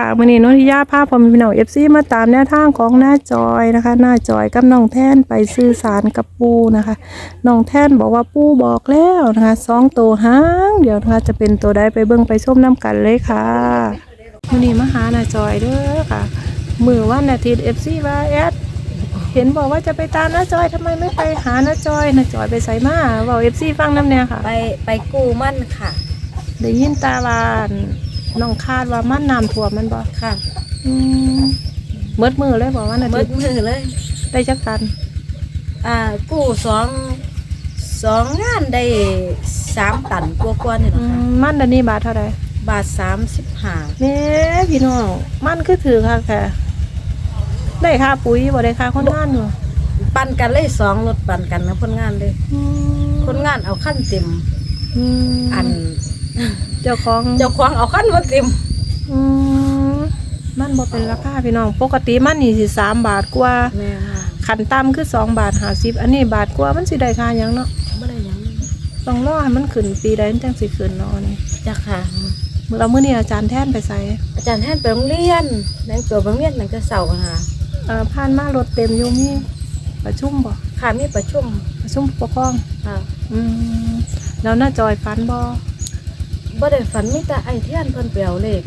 ค่ะมื่อนี้นนทิยาภาพพอมีพี่น้องเอฟซีมาตามแนวทางของหน้าจอยนะคะ หน้าจอยกับน้องแท่นไปสื่อสารกับปูนะคะน้องแท่นบอกว่าปูบอกแล้วนะคะสองตัวหางเดี๋ยวนะคะจะเป็นตัวใดไปเบิ่งไปชมน้ำกันเลยค่ะมื่อนี้มาหาหน้าจอยเด้อค่ะ มือวันอาทิตย์เอฟซีว่าแอดเห็นบอกว่าจะไปตามหน้าจอยทำไมไม่ไปหาหน้าจอยหน้าจอยไปใส่มาบอกเอฟซีฟังน้ำแน่ค่ะ ไปไปกู้มั่นค่ะได้ยินตาลาน น้องคาดว่ามันน้ำท่วมแมันบ่ค่ะอืมเมิดมือเลยบอกว่านาเมิทีดมือเลย ได้จักตัน อ่า กู้สองสองงานได้สามตันกว่าๆนี่หรอือคะมมันอันนี้บาทเท่าไหร่บาทสามสิบห้าแม่พี่น้องมันคือถือค่ะแค่ได้ค่าปุ๋ยบ่ได้ค่าคนงานอยู่ปันกันเลยสองรถปันกันนะคนงานเลย อืมคนงานเอาขั้นเต็ม อืมอัน เจ้าของเจ้าของเอาขั้นมาเต็มอืมมันบ่เป็นราคาพี่น้อง ปกติมันนี่สิสามบาทกว่า แม่ค่ะขันต่ำคือสองบาทห้าสิบอันนี้บาทกว่ามันสิได้ค่าหยังเนาะไม่ได้หยังต้องรอให้มันขึ้นปีใดมันจังสิขึ้นเนาะนี่จ้ะค่ะ เรามื้อนี้อาจารย์แท่นไปใส่อาจารย์แท่นไปโรงเรียนแรงตัวไปโรงเรียนหลังจะเสาร์ค่ะเอ่อผ่านมารถเต็มอยู่มีประชุมบ่ค่ะมีประชุมประชุมผู้ปกครองค่ะ อืมแล้วน่าจอยฟันบอ บ่ได้ฝันมีแต่ไอเทียนเพิ่นเปลวเลข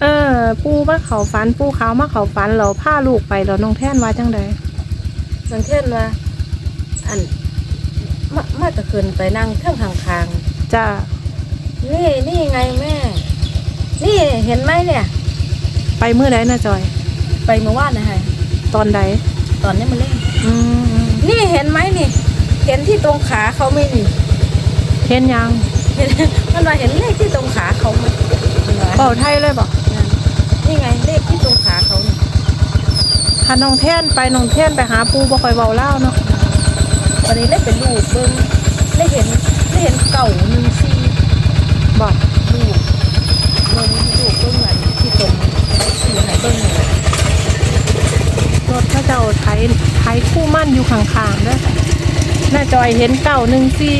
เออ ปูมาเขาฟันปูขาวมาเขาฟันเราผ้าลูกไปเราน้องแท่นว่าจังใดบางเช่นว่า อันมามาตะคืนไปนั่งเครื่องทางคางจ้าๆนี่นี่ไงแม่ นี่เห็นไหมเนี่ย ไปเมื่อใดน่าจอย ไปเมื่อวานนะฮะตอนใดตอนนี้มันเล่นอืมนี่เห็นไหมนี่ เห็นที่ตรงขาเขาไหม่นี่เห็นยัง เห็นมันว่าเห็นเลขที่ตรงขาเขาไหมมันว่าเป่าไทยเลยบอกนั่นนี่ไงเลขที่ตรงขาเขานี่ถ้าน้องแท่นไปน้องแท่นไปหาปูบ่ค่อยเบาเล่าวเนาะวันนี้ได้เป็นลูกเบิ้งได้เห็นได้เห็นเก่าหนึ่งซีบอกลูกเบิ้งลูกเบิ้งอันที่ตรงสี่หายเบิ้งนี่แหละรถเขาเจ้าไทยไทยคู่มั่นอยู่ข้างๆเด้วยน่าจอยเห็นเก่าหนึ่งซี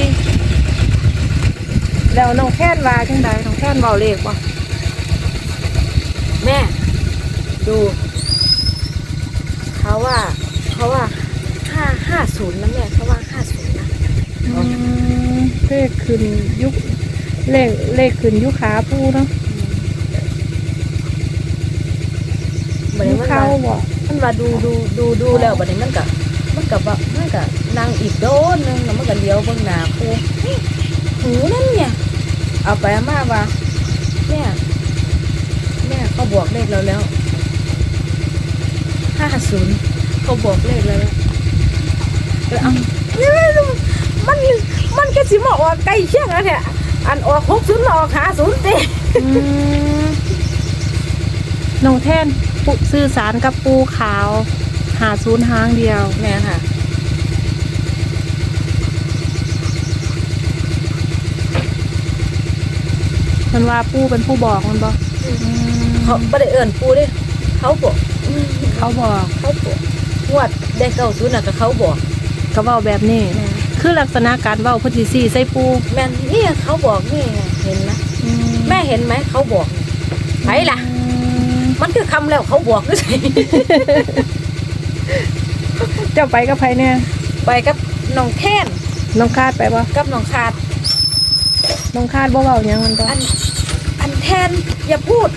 แล้วน้องแท่นว่าจังใดน้องแท่นเบาเลขบ่แม่ ดู เขาว่าเขาว่าห้าห้าศูนย์นะแม่เขาว่าห้าศูนย์นะอืมเลขขึ้นยุคเลขเลขขึ้นยุคขาปูเนาะบัดยุนี้คมันเข้าว่าบ่มันว่าดูดูดูดูแล้วบัดนี้มันก็มันก็ว่ามันก็นั่งอีกโดนนึงแล้วมันก็เลี้ยวเบื้องหน้าปูหูนั่นเนี่ย เอาไปเอามาว่าแม่แม่เขาบอกเลขเราแล้วห้าศูนย์เขาบอกเลขเราแล้วเออเอาเนี่ยมันมันก็สิมาออกใกล้เคียงแล้วเนี่ยอันออกหกศูนย์มาออกหาศูนย์เต้อืมน้องแท่นปุสื่อสารกับปูขาว หาศูนย์หางเดียวแม่ค่ะ มันว่าปูเป็นผู้บอกมันบอกเขาไม่ได้เอิ่นปูเดิเขาบอกเขาบอกเขาบอกงวดได้เก้าศูนย์น่ะก็เขาบอกเขาเว้าแบบนี้ คือลักษณะการเว้าเพุทธิสี่ใส่ปูแม่นนี่เขาบอกนี่ไงเห็นนะแม่เห็นไหมเขาบอกไหนล่ะอืมมันคือคำแล้วเขาบอกด้วยสิเจ้าไปกับไผเนี่ยไปกับน้องแท่นน้องคาดไปบ่กับน้องขาด น้องคาดบ่เว้าหยังมันบ่อันอันแทนอย่าพูด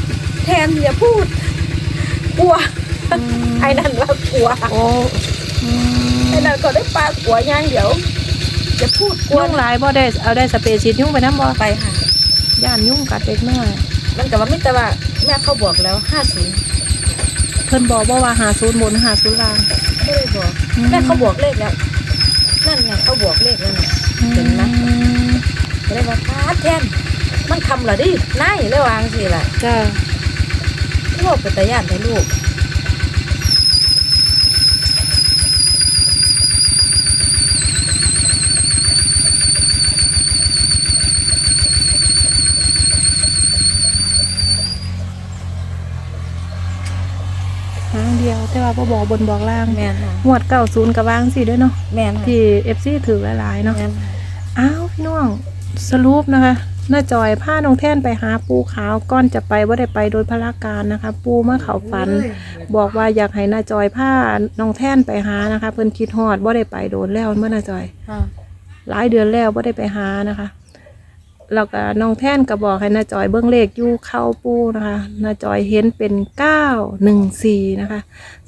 แทนอย่าพูดกลัวไอ้นั่นว่ากลัวโอ้อืมไอ้นั่นก็ได้ปลากลัวอย่างเดียวอย่าพูดกลัวยุ่งหลายบ่ได้เอาได้สเปรย์ฉีดยุ่งไปนํบ่ไปค่ะย่านยุ่งกัดเด็กน้อยมันก็ว่ามิแต่ว่าแม่เขาบอกแล้วห้าศูนย์เพิ่นบอกบ่ว่าหาศูนย์บนหาศูนย์ล่างไม่ได้บอกแม่เขาบอกเลขแล้วนั่นไงเขาบอกเลขแล้วเนี่ยเห็นไหมอืม ก็เลยว่าพาดแทนมันคำเหรอดินายเลยวาจังสิล่ะจ้าลูกเป็นตาย่านให้ลูกหางเดียวแต่ว่าบ่บอกบนบอกล่างแม่นค่ะงวดเก้าศูนย์กับวางสิด้วยเนาะแม่นค่ะที่เอฟซีถือหลายๆเนาะแม่นค่ะ อ้าวพี่น้อง สรุปนะคะน้าจอยพาน้องแท่นไปหาปูขาวก่อนจะไปว่าได้ไปโดยพละการนะคะ ปูมาเขาฝัน บอกว่าอยากให้น้าจอยพาน้องแท่นไปหานะคะ เพิ่นคิดฮอดว่าได้ไปโดนแล้วเมื่อน้าจอย ค่ะ หลายเดือนแล้วว่าได้ไปหานะคะ แล้วก็น้องแท่นก็บอกให้น้าจอยเบิ้งเลขอยู่เข้าปูนะคะน้าจอยเห็นเป็นเก้าหนึ่งสี่นะคะ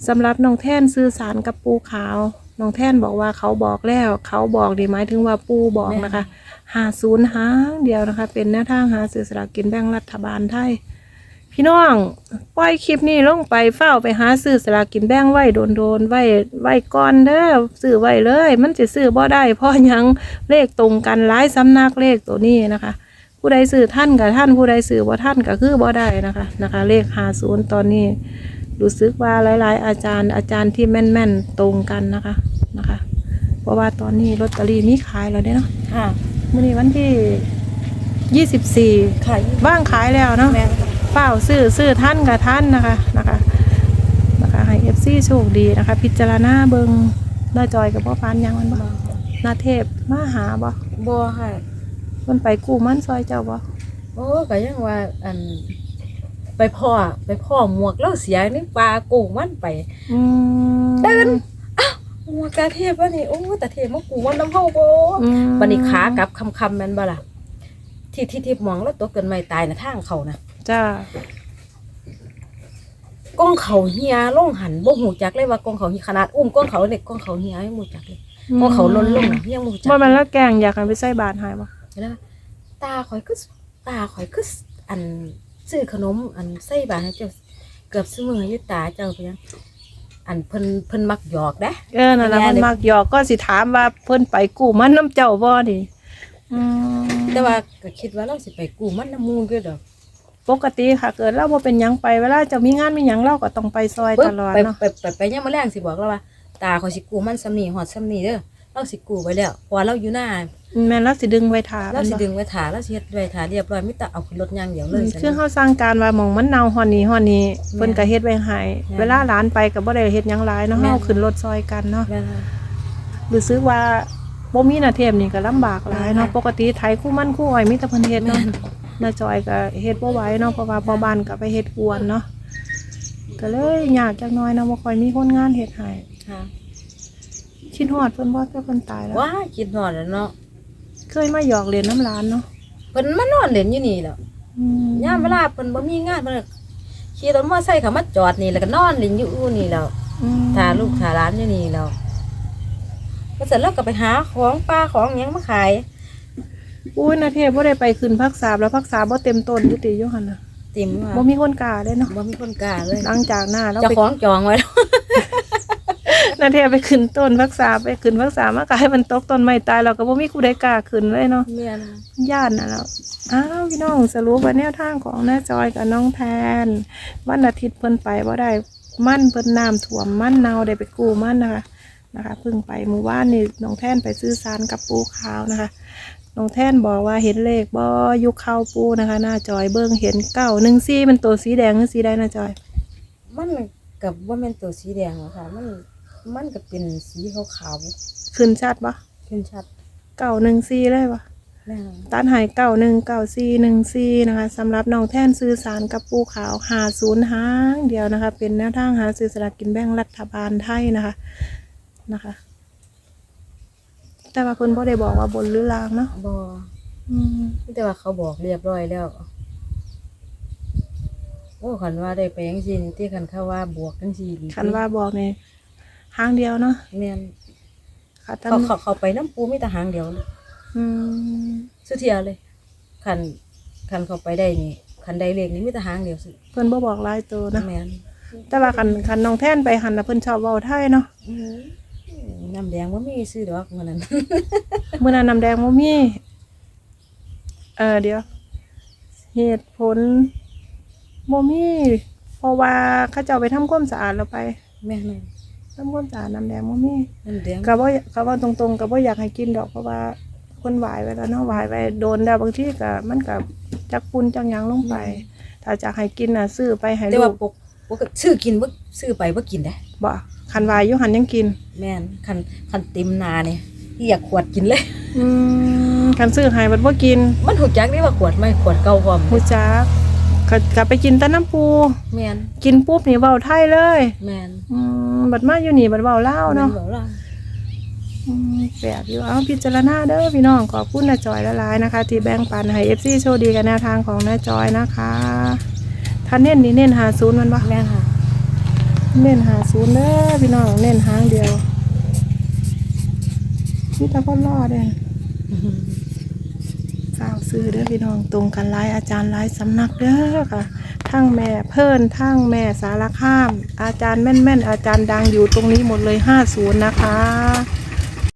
สำหรับน้องแท่นสื่อสารกับปูขาวน้องแท่นบอกว่าเขาบอกแล้วเขาบอกดีไหมายถึงว่าปูบอกนะคะหาศูนย์หางเดียวนะคะ เป็นหน้าทางหาสื่อสลากกินแบ่งรัฐบาลไทย พี่น้องปล่อยคลิปนี้ลงไปเฝ้าไปหาซื้อสลากกินแบ่งไว้โดนๆไว้ไว้ก่อนเด้อซื้อไว้เลย มันจะซื้อบ่ได้เพราะหยังเลขตรงกันหลายสำนักเลขตัวนี้นะคะ ผู้ใดซื้อท่านกับท่านผู้ใดซื้อบ่ท่านก็คือบ่ได้นะคะนะคะ เลขหาศูนย์ตอนนี้รู้สึกว่าหลายๆ อาจารย์ อาจารย์ที่แม่นๆตรงกันนะคะนะคะ เพราะว่าตอนนี้ลอตเตอรี่มีขายแล้วเด้เนาะค่ะมื้อนี้วันที่ยี่สิบสี่ค่ะบ้างขายแล้วเนาะแม่นค่ะ เปล่าซื้อซื้อท่านกับท่านนะคะนะคะนะคะให้เอฟซีโชคดีนะคะ พิจารณาเบิงหน้าจอยกับพ่อปานยังมันบ่หน้าเทพมาหาบ่บัวค่ะมันไปกู้มันซอยเจ้าบ่โอ้ก็ยังว่าอันไปพ่อไปพ่อหมวกแล้วเสียนี่ปลาโกงมันไปอืมเดินหมวกตาเทพวะนี่โอ้ตาเทพมากูมันน้ำเฮาบ่อืมบันนี้ขากลับคำคำๆแม่นบ่ล่ะที่ที่ที่มองแล้วตัวเกินไม่ตายนะทางเขานะ จ้าก้องเขาเฮียลงหันบ่หูจักเลยว่ากองเขาเฮียขนาดอุ้มก้องเขาเนี่ยก้องเขาเฮียยังบ่หูจักเลยก้องเขาล้นลงน่ะยังบ่หูจักบ่แมันแล้วแกงอยากให้ไปใส่บาทหายบ่แล้วตาข่อยก็ตาข่อยก็อันซื้อขนมอันใส่บาทให้เจ้าเกือบซื้อมืออยู่ตาเจ้าไปยังอันเพิ่นเพิ่นมักหยอกเด้เออนั่นล่ะแย่มันเลยมักหยอกก็สิถามว่าเพิ่นไปกู้มันน้ำเจ้าบ่นี่อืมแต่ว่าก็คิดว่าเราสิไปกู้มันน้ำมูกอยู่ดอก ปกติค่ะ เกิดเราบ่เป็นหยังไปเวลาเจะมีงานมีหยังเราก็ต้องไปซอยปึ๊ตบลอดไปเนาะไปไปไปยังมาแรงสิบอกเราว่า ตาข่อยสิกู้มันซ้ำนี่ฮอดซ้ำนี่เด้อเราสิกู้ไว้แล้วเพราะว่าเราอยู่หน้าแม่นเราสิดึงไว้ทาเราสิมันบ่ดึงไว้ถาเราสิเฮ็ดไว้ถาเรียบร้อยมีแต่เอาขึ้นรถอย่างเดียวเลยคือเขาสร้างการว่าหมองมันเน่าฮอนนี้ฮอนนี้เพิ่นก็เฮ็ดไว้ให้แม่นเวลาหลานไปก็บ่ได้เฮ็ดหยังหลายเนาะแม่นเฮาขึ้นรถซอยกันเนาะ แม่นค่ะ รู้สึกว่าบ่มีหน้าเทพนี่ก็ลำบากหลายเนาะแม่นปกติไถคู่มันคู่อ้อยมีแต่เพิ่นเฮ็ดเนาะ น้าจอยก็เฮ็ดบ่ไหวเนาะเพราะว่าพ่อบ้านก็ไปเฮ็ดกวนเนาะก็เลยยากจักหน่อยเนาะบ่ค่อยมีคนงานเฮ็ดให้ค่ะคิดฮอดเพิ่นบ่แต่เพิ่นตายแล้ว ว้าคิดฮอดแล้วเนาะเคยมาหยอกเล่นน้ำร้านเนาะเพิ่นมานอนเล่นอยู่นี่แหล้วอืมยามเวลาเพิ่นบ่มีงานเพิ่นก็ขี่รถมอเตอร์ไซค์เข้ามาจอดนี่แล้วก็นอนเล่นอยู่อู้นี่แล้ว อืมถ้าลูกถ้าหลานอยู่นี่แล้วก็เสร็จแล้วก็ไปหาของปลาของหยังมาขาย อุ้ยนาเทพบ่ได้ไปขึ้นพักษาแล้วพักษาบ่เต็มต้นอยู่ติอยู่หั่นน่ะติ่มว่าบ่มีคนกล้าได้เนาะบ่มีคนกล้าเลยหลังจากหน้าเราเจ้าไปของจองไว้แล้วนาเทพไปขึ้นต้นพักษาไปขึ้นพักษามากให้มันตกต้นไม้ตายเราก็บ่มีผู้ใดกล้าขึ้นเลยเนาะแม่นย่านน่ะแล้วอ้าวพี่น้องสรุปว่าแนวทางของน้าจอยกับน้องแทนวันอาทิตย์เพิ่นไปบ่ได้มั่นเพิ่นน้ำท่วมมั่นเนาได้ไปกู้มั่นนะคะนะคะเพิ่งไปหมู่บ้านนี่น้องแทนไปซื้อสารกับปูขาวนะคะ น้องแท่นบอกว่าเห็นเลขบ่ยุคเข้าปูนะคะ หน้าจอยเบิ้งเห็นเก้าหนึ่งซี่มันตัวสีแดงหรือสีใดหน้าจอย มันกับว่าแม่นตัวสีแดงหรอกค่ะ มันมันก็เป็นสีขาวขึ้นชัดปะๆขึ้นชัดเก้าหนึ่งซี่เลยปะแม่นตัดใหายเก้าหนึ่งเก้าซี่หนึ่งซี่นะคะสำหรับน้องแท่นซื้อสารกับปูขาวหาศูนย์หางเดียวนะคะ เป็นแนวทางหาซื้อสลากกินแบ่งรัฐบาลไทยนะคะนะคะ แต่ว่าคนบ่ได้บอกว่าบนหรือล่างเนาะบ่อืมแต่ว่าเขาบอกเรียบร้อยแล้ว โอ้คันว่าได้ไปจังซี่นี่ที่คันเขาว่าบวกจังซี่ดีคันว่าบอกเนี่ยหางเดียวเนาะแม่นค่ะเขาทำเขาเขาไปน้ำปูมีแต่หางเดียวเลยอืมสุดเทียเลยคันคันเขาไปได้นี่คันได้เลขนี้มีแต่หางเดียวสิเพิ่นบ่บอกหลายตัวนะแม่นแต่ว่าคันคันน้องแท่นไปหันนะเพิ่นชอบเว้าไทยเนาะอืม น้ำแดงว่ามีซื้อดอกมันนั้น มื้อนั้นน้ำแดงบ่มี เออเดี๋ยว เหตุผลบ่มีเพราะว่าเขาเจ้าไปทำความสะอาดแล้วไปแม่นเลยทำความสะอาดน้ำแดงบ่มี น้ำแดงก็บ่ก็เว้าตรงๆก็บ่อยากให้กินดอกเพราะว่าคนหวายไว้แล้วเนาะหวายไว้โดนแล้วบางทีก็มันก็จักปุ่นจักหยังลงไป ถ้าจะให้กินน่ะซื้อไปให้แต่ลูว่ากปกปกติซื้อกินบ่ซื้อไปบ่กินได้บ่ คันวายอยู่หันยังกิน แม่นคันคันเต็มนาเนี่ยที่อยากขวดกินเลย อืมคันซื้อให้บัดบ่กินมันหูจักได้ว่าขวดไม่ขวดเก่าพร้อมฮู้จักก็กลับไปกินแต่น้ำปู แมนกินปุ๊บนี่เว้าไทยเลย แมนอืมบัดมาอยู่นี่บัดเว้าลาวเนาะแม่บอกล่ะอืมแปลกอยู่เอาพิจารณาเด้อพี่น้องขอบคุณน้าจอยละลายๆนะคะ ที่แบ่งปันให้ FC โชคดีกับแนวทางของน้าจอยนะคะถ้าเน้นนี่เน้น50มันบ่แม่นค่ะ เน้นหาศูนย์เด้อพี่น้องเน้นหางเดียวนี่ตาก็รอดเด้ฝ้าวซื้อเด้อพี่น้องตรงกันหลายอาจารย์หลายสำนักเด้อค่ะทั้งแม่เพิ่นทั้งแม่สารคาม อาจารย์แม่นๆ อาจารย์ดังอยู่ตรงนี้หมดเลยห้าศูนย์นะคะ